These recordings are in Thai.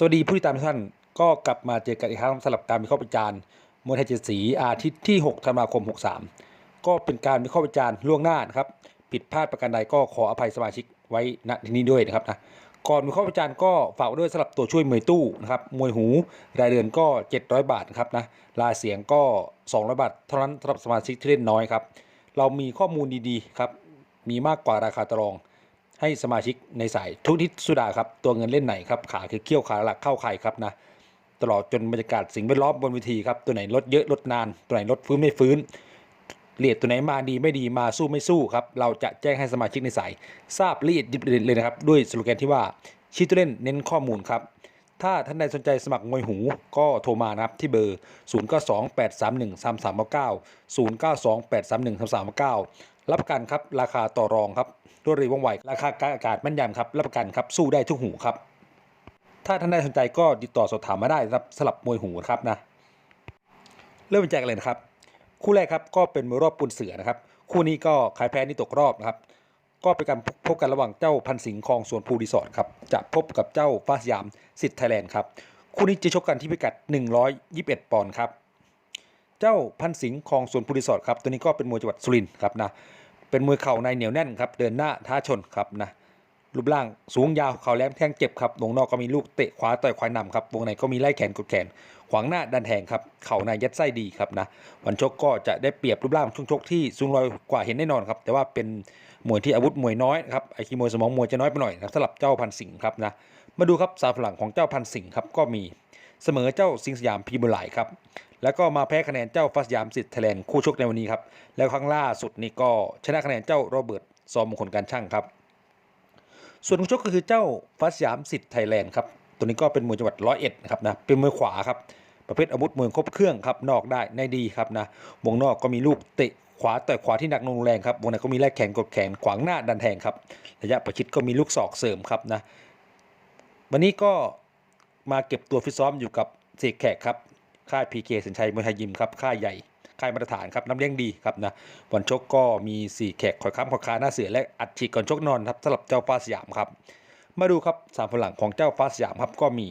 สวัสดีผู้ติดตามทุกท่านก็กลับมาเจอกันอีกครั้งสำหรับการวิเคราะห์วิจารณ์มวยไทยเจ็ดสีอาทิตย์ที่ 6 ธันวาคม 63 ก็เป็นการวิเคราะห์วิจารณ์ล่วงหน้านะครับผิดพลาดประการใดก็ขออภัยสมาชิกไว้ณที่นี้ด้วยนะครับนะก่อนวิเคราะห์วิจารณ์ก็ฝากด้วยสำหรับตัวช่วยมวยตู้นะครับมวยหูรายเดือนก็ 700 บาทครับนะรายเสียงก็ 200 บาทเท่านั้นสำหรับสมาชิกที่เล่นน้อยครับเรามีข้อมูลดีๆครับมีมากกว่าราคาตรอง ให้สมาชิกในสายทุกทิศสุดาครับตัวเงินเล่นไหนครับขาคือเขี้ยวขาหลักเข้าใครครับนะตลอดจนบรรยากาศสิ่งแวดล้อมบนเวทีครับตัวไหนลดเยอะลดนาน ตัวไหนลดฟื้นไม่ฟื้นเลียดตัวไหนมาดีไม่ดีมาสู้ไม่สู้ครับเราจะแจ้งให้สมาชิกในสาย ทราบละเอียดยิบเลยนะครับ ด้วยสโลแกนที่ว่าชี้ตัวเล่นเน้นข้อมูลครับถ้าท่านใดสนใจสมัครมวยหูก็โทรมานะครับที่เบอร์ 0 9 2 8 3 1 3 3 9 0 9 2 8 3 1 3 3 9 รับประกันครับราคาต่อรองครับ วดเร็วว่องไว ราคาการอากาศแม่นยำครับ รับประกันครับ สู้ได้ทุกหูครับ ถ้าท่านใดสนใจก็ติดต่อสอบถามมาได้ครับสลับมวยหูครับนะ เริ่มแจกเลยนะครับ คู่แรกครับก็เป็นมวยรอบปูนเสือนะครับ คู่นี้ก็ใครแพ้นี่ตกรอบนะครับ ก็เป็นการพบกันระหว่างเจ้าพันสิงห์คลองสวนภูรีสอร์ทครับ จะพบกับเจ้าฟ้าสยามสิทธิ์ไทยแลนด์ครับ คู่นี้จะชกกันที่พิกัด 121 ปอนด์ครับ เจ้าพันสิงห์คลองสวนภูรีสอร์ทครับ ตัวนี้ก็เป็นมวยจังหวัดสุรินทร์ครับนะ เป็นมวยเข่าในเหนียวแน่นครับ เดินหน้าท้าชนครับนะรูปร่างสูงยาวเข่าแหลมแทงเจ็บครับวงนอกก็มีลูกเตะขวาต่อยขวานำครับวงในก็มีไล่แขนกดแขน ขวางหน้าดันแทงครับเข่าในยัดไส้ดีครับนะวันชกก็จะได้เปรียบรูปร่างช่วงชกที่สูงลอยกว่าเห็นแน่นอนครับแต่ว่าเป็นมวยที่อาวุธมวยน้อยครับไอคีมวยสมองมวยจะน้อยไปหน่อยนะสำหรับเจ้าพันสิงห์ครับนะมาดูครับสาวฝรั่งของเจ้าพันสิงห์ครับก็มีเสมอเจ้าสิงห์สยามพีบุลายครับ แล้วก็มาแพ้คะแนนเจ้าฟัสยามสิทธิ์ไทยแลนด์คู่ชกในวันนี้ครับ แล้วครั้งล่าสุดนี่ก็ชนะคะแนนเจ้าโรเบิร์ตซอมมงคลการช่างครับ ส่วนคู่ชกก็คือเจ้าฟัสยามสิทธิ์ไทยแลนด์ครับ ตัวนี้ก็เป็นมวยจังหวัดร้อยเอ็ดนะครับนะ เป็นมวยขวาครับ ประเภทอาวุธมวยครบเครื่องครับ นอกได้ในดีครับนะ วงนอกก็มีลูกเตะขวาต่อยขวาที่หนักลงแรงครับ วงในก็มีแลกแขนกดแขนขวางหน้าดันแทงครับ ระยะประชิดก็มีลูกศอกเสริมครับนะ วันนี้ก็มาเก็บตัวฟิตซ้อมอยู่กับเสกแขกครับ ค่ายพีเคสินชัยมวยไทยยิมครับค่ายใหญ่ค่ายมาตรฐานครับน้ำเลี้ยงดีครับนะวันชกก็มี 4 แขกคอยค้ำคอยคาหน้าเสือและอัดฉีกก่อนชกนอนครับสำหรับเจ้าฟ้าสยามครับมาดูครับสามฝรั่งของเจ้าฟ้าสยามครับก็มี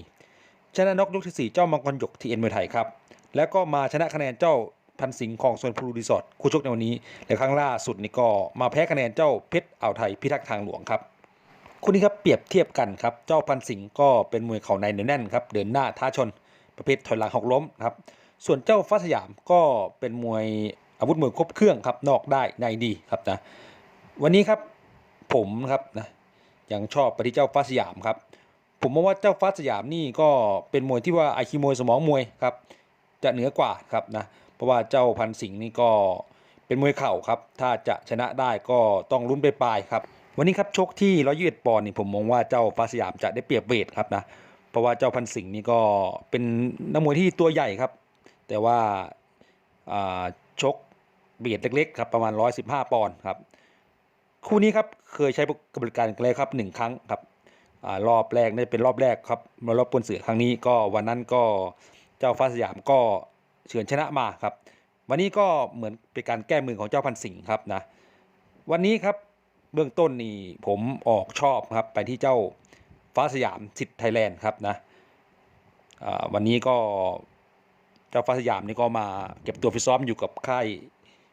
ชนะนกยกที่4เจ้ามังกรหยกทีเอ็นมวยไทยครับแล้วก็มาชนะคะแนนเจ้าพันสิงห์ของส่วนพลูรีสอร์ทคู่ชกในวันนี้และครั้งล่าสุดนี่ก็มาแพ้คะแนนเจ้าเพชรอ่าวไทยพิทักษ์ทางหลวงครับคู่นี้ครับเปรียบเทียบกันครับเจ้าพันสิงห์ก็เป็นมวยเข่าในเนียวแน่นครับเดินหน้าท้าชน ประเภทถอยหลังหกล้มครับส่วนเจ้าฟ้าสยามก็เป็นมวยอาวุธมวยครบเครื่องครับนอกได้ในดีครับนะวันนี้ครับผมนะครับนะยังชอบไปที่เจ้าฟ้าสยามครับ ผมมองว่าเจ้าฟ้าสยามนี่ก็เป็นมวยที่ว่าไอคิมวยสมองมวยครับจะเหนือกว่าครับนะเพราะว่าเจ้าพันสิงห์นี่ก็เป็นมวยเข่าครับ ถ้าจะชนะได้ก็ต้องลุ้นไปปลายครับ วันนี้ครับชกที่121ปอนด์นี่ผมมองว่าเจ้าฟ้าสยามจะได้เปรียบเวทครับนะ เพราะว่าเจ้าพันสิงห์นี่ก็เป็นนักมวยที่ตัวใหญ่ครับ แต่ว่าชกเบียดเล็กๆครับประมาณ 115 ปอนด์ครับคู่นี้ครับเคยใช้กระบวนการกันแล้วครับหนึ่งครั้งครับอรอบแรกนี่เป็นรอบแรกครับมารอบปนเสือครั้งนี้ก็วันนั้นก็เจ้าฟ้าสยามก็เฉือนชนะมาครับ วันนี้ก็เหมือนเป็นการแก้มือของเจ้าพันสิงห์ครับนะวันนี้ครับเบื้องต้นนี่ผมออกชอบครับไปที่เจ้า ฟ้าสยามสิทธิ์ไทยแลนด์ครับนะวันนี้ก็เจ้าฟ้าสยามนี่ก็มาเก็บตัวฟิตซ้อมอยู่กับค่าย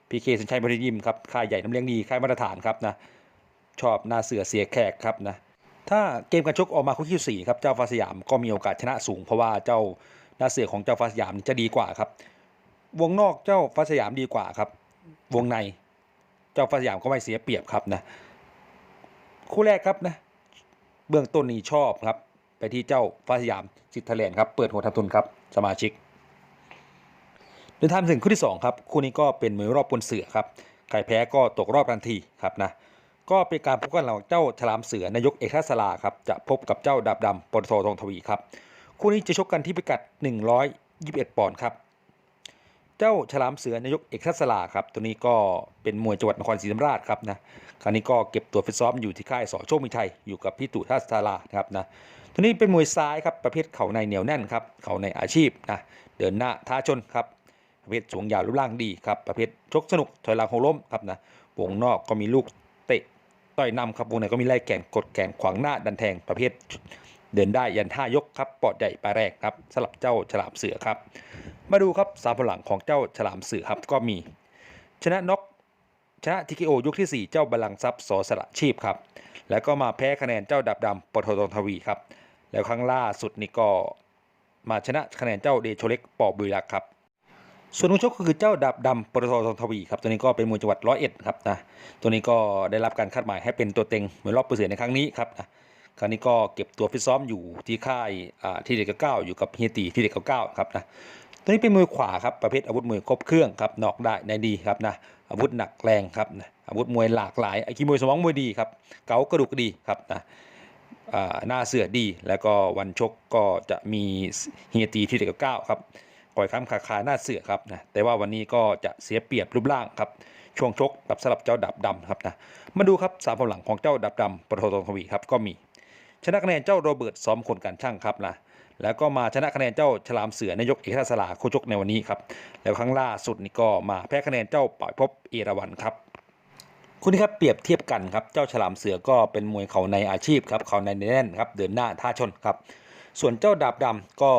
พีเคสินชัยบริยิมครับค่ายใหญ่น้ำเลี้ยงดีค่ายมาตรฐานครับนะชอบหน้าเสือเสียแขกครับนะถ้าเกมการชกออกมาคู่ที่สี่ครับเจ้าฟ้าสยามก็มีโอกาสชนะสูง เพราะว่าเจ้าหน้าเสือของเจ้าฟ้าสยามจะดีกว่าครับ วงนอกเจ้าฟ้าสยามดีกว่าครับ วงใน เจ้าฟ้าสยามก็ไม่เสียเปรียบครับนะคู่แรกครับนะ เบื้องต้นนี้ชอบครับ ไปที่เจ้าฟ้าสยามสิทธิ์ไทยแลนครับ เปิดหัวทำทุนครับสมาชิกเดินทางถึงคู่ที่2ครับคู่นี้ก็เป็นมวยรอบบนเสือครับใครแพ้ก็ตกรอบทันทีครับนะก็เป็นการพบกันระหว่างเจ้าฉลามเสือนายกเอกทัศลาครับจะพบกับเจ้าดาบดำปตททองทวีครับคู่นี้จะชกกันที่พิกัด 121 ปอนด์ครับ เจ้าฉลามเสือนายกเอกทัศลาครับตัวนี้ก็เป็นมวยจังหวัดนครศรีธรรมราชครับนะคราวนี้ก็เก็บตัวฟิตซ้อมอยู่ที่ค่ายสอโชคมิชัยอยู่กับพี่ตู่ทัศลานะครับนะตัวนี้เป็นมวยซ้ายครับประเภทเข่าในเหนียวแน่นครับเข่าในอาชีพนะเดินหน้าท้าชนครับประเภทสูงยาวรูปร่างดีครับประเภทชกสนุกถอยหลังโหล้มครับนะวงนอกก็มีลูกเตะต่อยนำครับวงในก็มีไล่แขนกดแขนขวางหน้าดันแทงประเภท เดินได้ยันท่ายกครับปอดใหญ่ปลายแรกครับสลับเจ้าฉลามเสือครับ มาดูครับสามพลังของเจ้าฉลามเสือครับก็มี ชนะน็อกชนะทีเคโอยกที่ 4 เจ้าบาลังก์ทรัพย์สอสละชีพครับ แล้วก็มาแพ้คะแนนเจ้าดับดำปททองทวีครับ แล้วครั้งล่าสุดนี่ก็มาชนะคะแนนเจ้าเดโชเล็กปอบุรีรักครับ ส่วนผู้ชกก็คือเจ้าดาบดำปททองทวีครับ ตัวนี้ก็เป็นมวยจังหวัดร้อยเอ็ดครับนะ ตัวนี้ก็ได้รับการคาดหมายให้เป็นตัวเต็งเหมือนรอบเปอร์เซ็นต์ในครั้งนี้ครับนะ ครั้งนี้ก็เก็บตัวฟิตซ้อมอยู่ที่ค่ายที่เด็กเก้าอยู่กับเฮียตีที่เด็กเก้าครับนะตัวนี้เป็นมวยขวาครับประเภทอาวุธมวยครบเครื่องครับนอกได้ในดีครับนะอาวุธหนักแรงครับนะอาวุธมวยหลากหลายไอ้ขี้มวยสมองมวยดีครับเก๋ากระดูกดีครับนะหน้าเสือดี แล้วก็วันชกก็จะมีเฮียตีที่เด็กเก้าครับปล่อยค้ำขาขาหน้าเสือครับนะแต่ว่าวันนี้ก็จะเสียเปรียบรูปร่างครับช่วงชกกับสลับเจ้าดับดำครับนะมาดูครับสามผลหลังของเจ้าดับดำปททองทวีครับก็มี ชนะคะแนนเจ้าโรเบิร์ตซ้อมคนการช่างครับนะแล้วก็มาชนะคะแนนเจ้าฉลามเสือนายกเอกราชสลาคู่ชกในวันนี้ครับแล้วครั้งล่าสุดนี่ก็มาแพ้คะแนนเจ้าป่อยพบเอราวันครับคุณนี่ครับเปรียบเทียบกันครับเจ้าฉลามเสือก็เป็นมวยเขาในอาชีพครับเขาในแน่นครับเดินหน้าท่าชนครับส่วนเจ้าดาบดำก็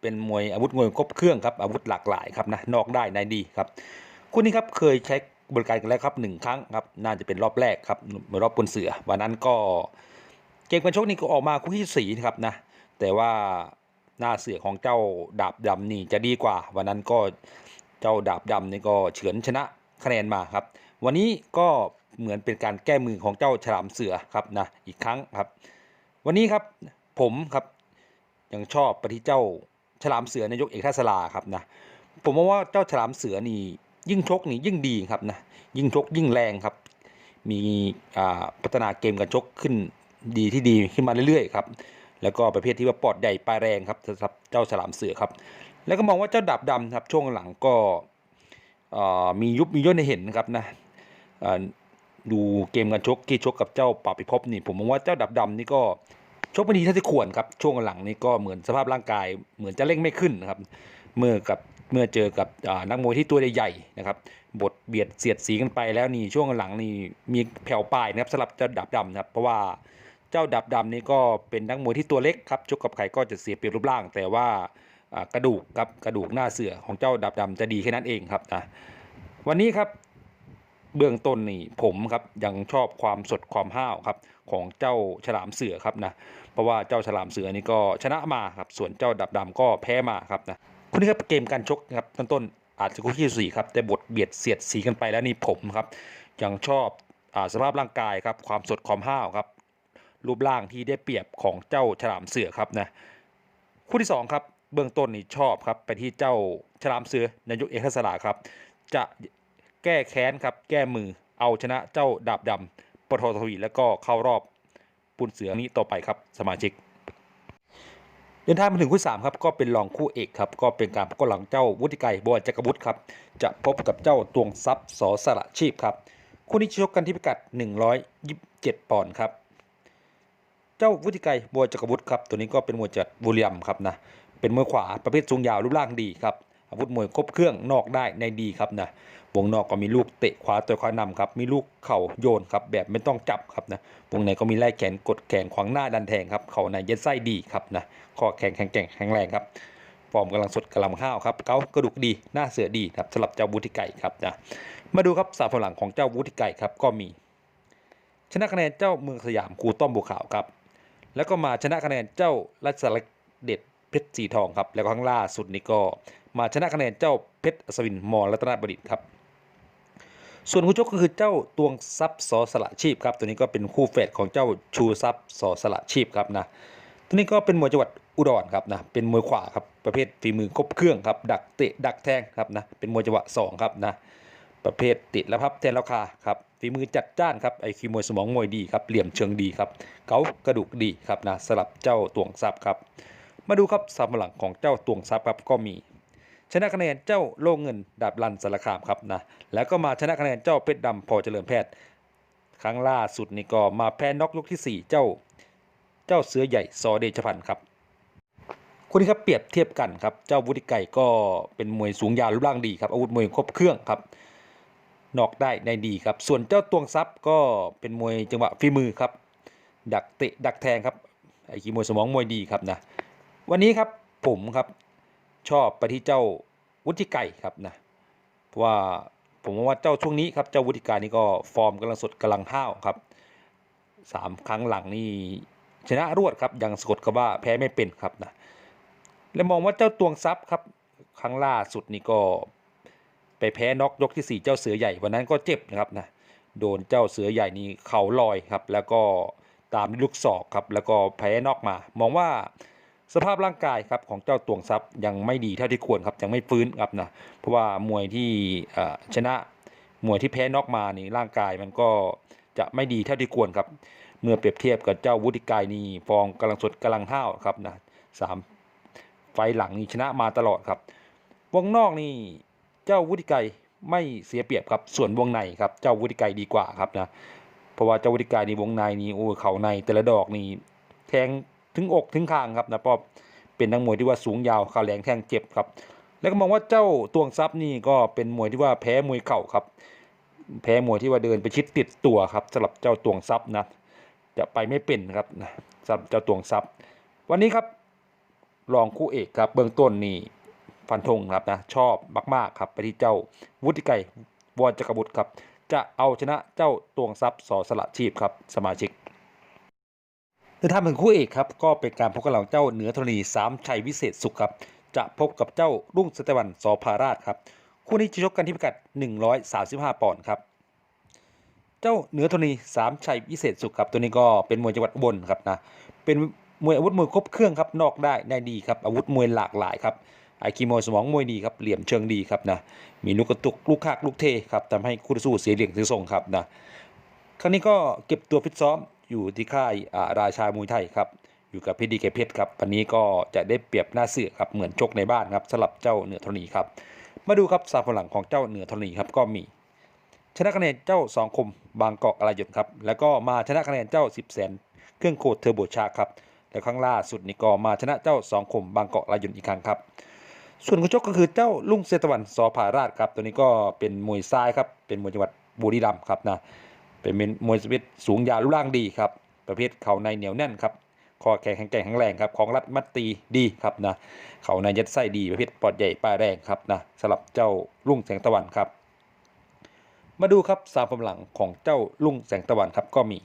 เป็นมวยอาวุธมวยครบเครื่องครับอาวุธหลากหลายครับนะนอกได้ในดีครับคุณนี่ครับเคยใช้บริการกันแล้วครับหนึ่งครั้งครับน่าจะเป็นรอบแรกครับเมื่อรอบบนเสือ วันนั้นก็ เกมการชกนี่ก็ออกมาคู่ที่สีนะครับนะ แต่ว่าหน้าเสือของเจ้าดาบดำนี่จะดีกว่า วันนั้นก็เจ้าดาบดำนี่ก็เฉือนชนะคะแนนมาครับ วันนี้ก็เหมือนเป็นการแก้มือของเจ้าฉลามเสือครับนะอีกครั้งครับ วันนี้ครับผมครับยังชอบปที่เจ้าฉลามเสือนายกเอกทัศลาครับนะผมมองว่าเจ้าฉลามเสือนี่ยิ่งชกนี่ยิ่งดีครับนะยิ่งชกยิ่งแรงครับ มีอ่าพัฒนาเกมการชกขึ้น ดีที่ดีขึ้นมาเรื่อยๆครับแล้วก็ประเภทที่ว่าปอดใหญ่ปลายแรงครับสำหรับเจ้าฉลามเสือครับ แล้วก็มองว่าเจ้าดาบดำครับช่วงหลังก็มียุบมีย่นให้เห็นนะครับนะดูเกมการชกที่ชกกับเจ้าป่าปิภพนี่ผมมองว่าเจ้าดับดำนี่ก็ชกไม่ดีเท่าที่ควรครับช่วงหลังนี่ก็เหมือนสภาพร่างกาย เหมือนจะเร่งไม่ขึ้นนะครับ เมื่อกับเมื่อเจอกับนักมวยที่ตัวใหญ่ๆนะครับ บทเบียดเสียดสีกันไปแล้วนี่ช่วงหลังนี่มีแผ่วปลายนะครับสำหรับเจ้าดับดำนะครับเพราะว่า เจ้าดับดำนี่ก็เป็นนักมวยที่ตัวเล็กครับชกกับใครก็จะเสียเปรียบรูปร่าง แต่ว่ากระดูกครับกระดูกหน้าเสือของเจ้าดับดำจะดีแค่นั้นเองครับนะวันนี้ครับเบื้องต้นนี่ผมครับยังชอบความสดความห้าวครับของเจ้าฉลามเสือครับนะเพราะว่าเจ้าฉลามเสือนี่ก็ชนะมาครับส่วนเจ้าดับดำก็แพ้มาครับนะคุณนี่ครับเกมการชกครับต้นต้นอาจจะคู่ที่สี่ครับแต่บทเบียดเสียดสีกันไปแล้วนี่ผมครับยังชอบอสภาพร่างกายครับความสดความห้าวครับ รูปร่างที่ได้เปรียบของเจ้าฉลามเสือครับนะคู่ที่สองครับเบื้องต้นนี่ชอบครับไปที่เจ้าฉลามเสือนายกเอกทัศลาครับ จะแก้แค้นครับแก้มือเอาชนะเจ้าดาบดำปททวีแล้วก็เข้ารอบปุนเสือนี้ต่อไปครับสมาชิก เดินทางมาถึงคู่สามครับก็เป็นรองคู่เอกครับก็เป็นการประกบหลังเจ้าวุฒิไกรบอยจักรบุตรครับจะพบกับเจ้าตวงทรัพย์สสระชีพครับคู่นี้ชกกันที่พิกัด 127 ปอนด์ครับ เจ้าวุฒิไกรบอยจักรบุตรครับตัวนี้ก็เป็นมวยจัดบุรีรัมย์ครับนะเป็นมวยขวาประเภทสูงยาวรูปร่างดีครับอาวุธมวยครบเครื่องนอกได้ในดีครับนะวงนอกก็มีลูกเตะขวาตัวขวานำครับมีลูกเข่าโยนครับแบบไม่ต้องจับครับนะวงในก็มีไล่แขนกดแขนขวางหน้าดันแทงครับเข่าในย็ดไส้ดีครับนะข้อแข็งแข็งแกร่งแข็งแรงครับฟอร์มกำลังสดกำลังข้าวครับเก้ากระดูกดีหน้าเสือดีครับสำหรับเจ้าวุฒิไก่ครับนะมาดูครับสามฝรั่งของเจ้าวุฒิไก่ครับก็มี ชนะคะแนนเจ้าเมืองสยามครูต้อมบัวขาวครับ แล้วก็มาชนะคะแนนเจ้ารัชเดชเพชรสีทองครับ แล้วก็ข้างล่าสุดนี่ก็มาชนะคะแนนเจ้าเพชรอัศวินมอรัตนบดิตครับ ส่วนคู่ชกก็คือเจ้าตวงทรัพย์สอสละชีพครับ ตัวนี้ก็เป็นคู่แฝดของเจ้าชูทรัพย์สอสละชีพครับนะ ตัวนี้ก็เป็นมวยจังหวัดอุดรครับนะ เป็นมวยขวาครับประเภทฝีมือครบเครื่องครับ ดักเตะดักแทงครับนะ เป็นมวยจังหวะสองครับนะ ประเภทติดแล้วพับแทนแล้วคาครับฝีมือจัดจ้านครับไอคิวมวยสมองมวยดีครับเหลี่ยมเชิงดีครับเก๋ากระดูกดีครับนะสลับเจ้าตวงทรัพย์ครับ มาดูครับสามหลังของเจ้าตวงทรัพย์ครับก็มี ชนะคะแนนเจ้าโล่เงินดาบลันสารคามครับนะแล้วก็มาชนะคะแนนเจ้าเพชรดำพอเจริญแพทย์ครั้งล่าสุดนี่ก็มาแพ้น็อกยกที่ 4 เจ้า เจ้าเสือใหญ่ซอเดชพันธ์ครับคนนี้ครับเปรียบเทียบกันครับเจ้าวุฒิไก่ก็เป็นมวยสูงยาวรูปร่างดีครับอาวุธมวยครบเครื่องครับ นอกได้ในดีครับ ส่วนเจ้าตวงทรัพย์ก็เป็นมวยจังหวะฝีมือครับ ดักเตะดักแทงครับไอคีมวยสมองมวยดีครับนะวันนี้ครับผมครับชอบไปที่เจ้าวุฒิไก่ครับนะเพราะว่าผมว่าเจ้าช่วงนี้ครับเจ้าวุฒิไก่นี่ก็ฟอร์มกำลังสดกำลังห้าวครับสามครั้งหลังนี่ชนะรวดครับยังสะกดกับว่าแพ้ไม่เป็นครับนะและมองว่าเจ้าตวงซับครับครั้งล่าสุดนี่ก็ ไปแพ้น็อกยกที่สี่เจ้าเสือใหญ่วันนั้นก็เจ็บนะครับนะโดนเจ้าเสือใหญ่นี่เข่าลอยครับ แล้วก็ตามลูกศอกครับแล้วก็แพ้นอกมา มองว่าสภาพร่างกายครับของเจ้าตวงทรัพย์ยังไม่ดีเท่าที่ควรครับยังไม่ฟื้นครับนะเพราะว่ามวยที่ชนะมวยที่แพ้นอกมานี่ร่างกายมันก็จะไม่ดีเท่าที่ควรครับ เมื่อเปรียบเทียบกับเจ้าวุฒิกายนี่ฟองกำลังสดกำลังห้าวครับนะสามไฟหลังนี่ชนะมาตลอดครับวงนอกนี่ เจ้าวุฒิไกรไม่เสียเปรียบครับส่วนวงในครับ เจ้าวุฒิไกรดีกว่าครับนะเพราะว่าเจ้าวุฒิไกรนี่วงในนี่โอ้เข่าในแต่ละดอกนี่แทงถึงอกถึงคางครับนะเพราะเป็นนักมวยที่ว่าสูงยาวข่าแรงแทงเจ็บครับ แล้วก็มองว่าเจ้าตวงซับนี่ก็เป็นมวยที่ว่าแพ้มวยเข่าครับ แพ้มวยที่ว่าเดินไปชิดติดตัวครับสำหรับเจ้าตวงซับนะจะไปไม่เป็นครับนะสำหรับเจ้าตวงซับวันนี้ครับรองคู่เอกครับเบื้องต้นนี่ ฟันธงครับนะชอบมาก ๆ ครับ ไปที่เจ้าวุฒิไก่วรจักรบุตรครับ จะเอาชนะเจ้าตวงทรัพย์สอสละชีพครับสมาชิกในทางถึงคู่เอกครับก็เป็นการพบกันของเจ้าเหนือธรณีสามชัยวิเศษสุขครับ จะพบกับเจ้ารุ่งสเตวันสอพาราชครับ คู่นี้จะชกกันที่พิกัด 135 ปอนด์ครับ เจ้าเหนือธรณีสามชัยวิเศษสุขครับ ตัวนี้ก็เป็นมวยจังหวัดอุบลครับนะเป็นมวยอาวุธมวยครบเครื่องครับนอกได้ในดีครับอาวุธมวยหลากหลายครับ ไอคีมวยสมองมวยดีครับเหลี่ยมเชิงดีครับนะมีลูกกระตุกลูกคากลูกเทครับทำให้คู่ต่อสู้เสียเหลี่ยงเสียทรงครับนะครั้งนี้ก็เก็บตัวฟิตซ้อมอยู่ที่ค่ายราชามวยไทยครับอยู่กับเพชรดีเกเพชรครับวันนี้ก็จะได้เปรียบหน้าเสือครับเหมือนชกในบ้านครับสลับเจ้าเหนือธรณีครับมาดูครับสามผลหลังของเจ้าเหนือธรณีครับก็มีชนะคะแนนเจ้าสองคมบางกอกอะไรหยดครับแล้วก็มาชนะคะแนนเจ้า10แสนเครื่องโคดเทอร์โบชาครับแล้วครั้งล่าสุดนี่ก็มาชนะเจ้าสองคมบางกอกลายนอีกครั้งครับ ส่วนคู่ชกก็คือเจ้าลุงเซตวันสอผาราชครับ ตัวนี้ก็เป็นมวยซ้ายครับ เป็นมวยจังหวัดบุรีรัมย์ครับนะ เป็นมวยสเปซสูงยาวรูปร่างดีครับ ประเภทเข่าในเหนียวแน่นครับ คอแข็งแข็งแกร่งแข็งแรงครับ ของรัดมัดตีดีครับนะ เข่าในยัดไส้ดีประเภทปอดใหญ่ปลายแรงครับนะสลับเจ้าลุงแสงตะวันครับ มาดูครับสามกำลังของเจ้าลุงแสงตะวันครับก็มี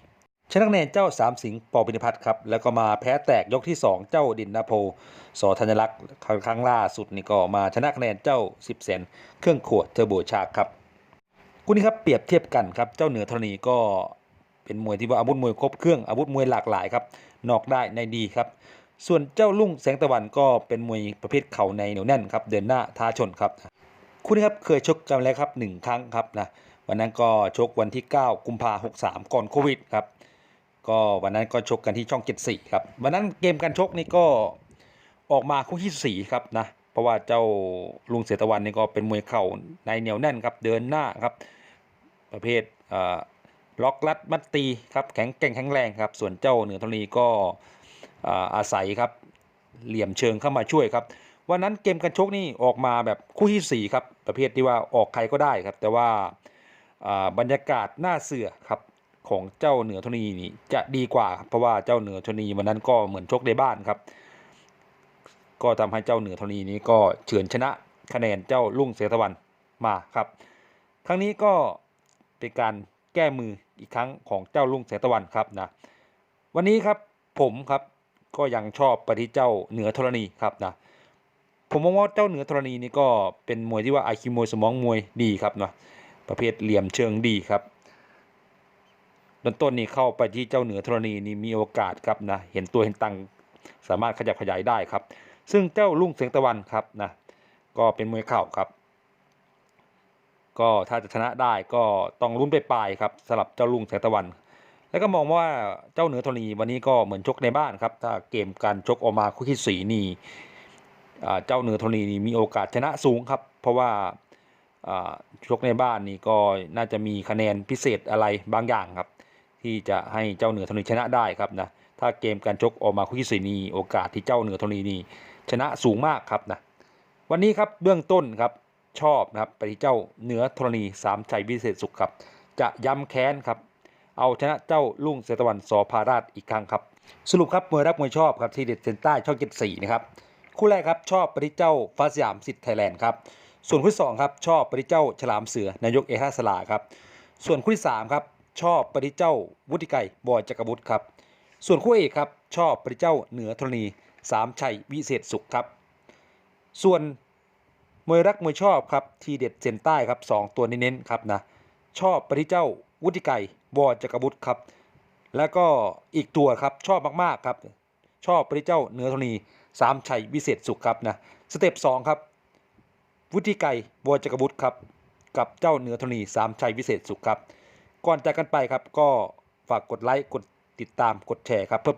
ชนะคะแนนเจ้าสามสิงห์ปอปินิพัฒน์ครับแล้วก็มาแพ้แตกยกที่ 2 เจ้าดินนาโพสอธัญลักษณ์ครั้งล่าสุดนี่ก็มาชนะคะแนนเจ้า 10เซนเครื่องขวดเทอร์โบชาร์ครับคู่นี้ครับเปรียบเทียบกันครับเจ้าเหนือธรณีก็เป็นมวยที่ว่าอาวุธมวยครบเครื่องอาวุธมวยหลากหลายครับนอกได้ในดีครับ ส่วนเจ้าลุงแสงตะวันก็เป็นมวยประเภทเข่าในเหนียวแน่นครับเดินหน้าท้าชนครับคู่นี้ครับเคยชกกันแล้วครับหนึ่งครั้งครับนะวันนั้นก็ชกวันที่ 9 กุมภาพันธ์63 ก่อนโควิดครับ ก็วันนั้นก็ชกกันที่ช่อง 74 ครับ วันนั้นเกมการชกนี่ก็ออกมาคู่ที่4ครับนะเพราะว่าเจ้าลุงเสตะวันนี่ก็เป็นมวยเข่าในเหนียวแน่นครับเดินหน้าครับ ประเภทเล็อกลัดมัดตีครับแข็งแกร่งแข็งแรงครับ ส่วนเจ้าเหนือธรณีก็อาศัยครับเหลี่ยมเชิงเข้ามาช่วยครับวันนั้นเกมการชกนี่ออกมาแบบคู่ที่ 4 ครับ ประเภทที่ว่าออกใครก็ได้ครับ แต่ว่าบรรยากาศหน้าเสือครับ ของเจ้าเหนือธรณีนี่จะดีกว่าครับเพราะว่าเจ้าเหนือธรณีวันนั้นก็เหมือนชกในบ้านครับ ก็ทำให้เจ้าเหนือธรณีนี้ก็เฉือนชนะคะแนนเจ้าลุ่งเสตวันมาครับ ครั้งนี้ก็เป็นการแก้มืออีกครั้งของเจ้าลุ่งเสตวันครับนะวันนี้ครับผมครับก็ยังชอบไปที่เจ้าเหนือธรณีครับนะผมมองว่าเจ้าเหนือธรณีนี่ก็เป็นมวยที่ว่าไอคิวมวยสมองมวยดีครับนะประเภทเหลี่ยมเชิงดีครับ ต้นต้นนี่เข้าไปที่เจ้าเหนือธรณีนี่มีโอกาสครับนะเห็นตัวเห็นตังสามารถขยับขยายได้ครับ ซึ่งเจ้าลุงเสียงตะวันครับนะก็เป็นมวยเข่าครับ ก็ถ้าจะชนะได้ก็ต้องลุ้นไปปลายครับสำหรับเจ้าลุงเสียงตะวัน แล้วก็มองว่าเจ้าเหนือธรณีวันนี้ก็เหมือนชกในบ้านครับ ถ้าเกมการชกออกมาคู่ที่สี่นี่เจ้าเหนือธรณีนี่มีโอกาสชนะสูงครับ เพราะว่าชกในบ้านนี่ก็น่าจะมีคะแนนพิเศษอะไรบางอย่างครับ ที่จะให้เจ้าเหนือธรณีชนะได้ครับนะถ้าเกมการชกออกมาคู่ที่สี่นีโอกาสที่เจ้าเหนือธรณีนี่ชนะสูงมากครับนะวันนี้ครับเบื้องต้นครับชอบนะครับไปที่เจ้าเหนือธรณีสามชัยวิเศษสุขครับ จะย้ำแค้นครับ เอาชนะเจ้าลุงเสตะวันสอพาราชอีกครั้งครับ สรุปครับมวยรักมวยชอบครับทีเด็ดเซนใต้ช่องเจ็ดสี่นะครับคู่แรกครับชอบปริเจ้าฟ้าสยามสิทธิ์ไทยแลนด์ครับส่วนคู่ที่สองครับชอบปริเจ้าฉลามเสือนายกเอท่าสลาครับส่วนคู่ที่สามครับ ชอบปริเจ้าวุฒิไก่บอยจักรบุตรครับ ส่วนคู่เอกครับชอบปริเจ้าเหนือธรณีสามชัยวิเศษสุขครับ ส่วนมวยรักมวยชอบครับทีเด็ดเซนใต้ครับสองตัวเน้นๆครับนะชอบปริเจ้าวุฒิไก่บอยจักรบุตรครับ แล้วก็อีกตัวครับชอบมากๆครับชอบปริเจ้าเหนือธรณีสามชัยวิเศษสุขครับนะสเต็ปสองครับวุฒิไก่บัวจักรบุตรครับกับเจ้าเหนือธรณีสามชัยวิเศษสุขครับ ก่อนจากกันไปครับ ก็ฝากกดไลค์กดติดตามกดแชร์ครับเพื่อ